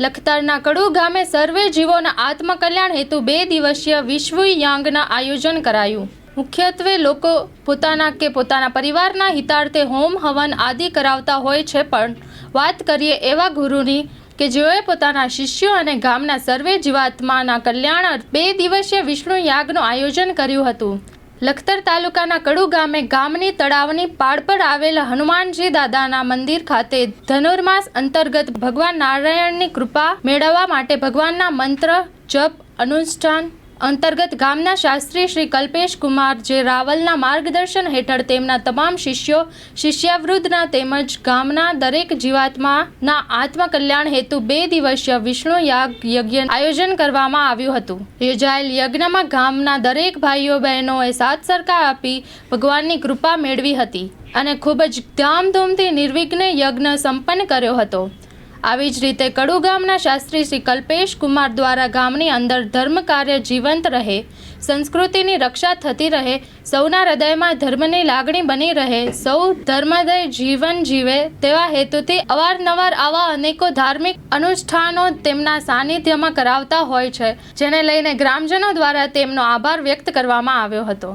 લખતરના કડુ ગામે સર્વે જીવોના આત્મકલ્યાણ હેતુ બે દિવસીય વિશ્વ યાંગના આયોજન કરાયું. મુખ્યત્વે લોકો પોતાના કે પોતાના પરિવારના હિતાર્થે હોમ, હવન આદિ કરાવતા હોય છે, પણ વાત કરીએ એવા ગુરુની કે જેઓએ પોતાના શિષ્યો અને ગામના સર્વે જીવાત્માના કલ્યાણ બે દિવસીય વિષ્ણુ યાગનું આયોજન કર્યું હતું. લખતર તાલુકાના કડુ ગામે ગામની તળાવની પાડ પર આવેલ હનુમાનજી દાદાના મંદિર ખાતે ધનુર્માસ અંતર્ગત ભગવાન નારાયણની કૃપા મેળવવા માટે ભગવાનના મંત્ર, જપ, અનુષ્ઠાન અંતર્ગત ગામના શાસ્ત્રી શ્રી કલ્પેશ કુમાર જે રાવલના માર્ગદર્શન હેઠળ તેમના તમામ શિષ્યો, શિષ્યવૃદ્ધના તેમજ ગામના દરેક જીવાત્માના આત્મકલ્યાણ હેતુ બે દિવસીય વિષ્ણુ યાગ યજ્ઞ આયોજન કરવામાં આવ્યું હતું. યોજાયેલ યજ્ઞમાં ગામના દરેક ભાઈઓ બહેનોએ સાથ સરકાર આપી ભગવાનની કૃપા મેળવી હતી અને ખૂબ જ ધામધૂમથી નિર્વિઘ્ન યજ્ઞ સંપન્ન કર્યો હતો. આવી જ રીતે કડુ ગામના શાસ્ત્રી શ્રી કલ્પેશ કુમાર દ્વારા ગામની અંદર ધર્મ કાર્ય જીવંત રહે, સંસ્કૃતિની રક્ષા થતી રહે, સૌના હૃદયમાં ધર્મની લાગણી બની રહે, સૌ ધર્મદય જીવન જીવે તેવા હેતુથી અવારનવાર આવા અનેકો ધાર્મિક અનુષ્ઠાનો તેમના સાનિધ્યમાં કરાવતા હોય છે, જેને લઈને ગ્રામજનો દ્વારા તેમનો આભાર વ્યક્ત કરવામાં આવ્યો હતો.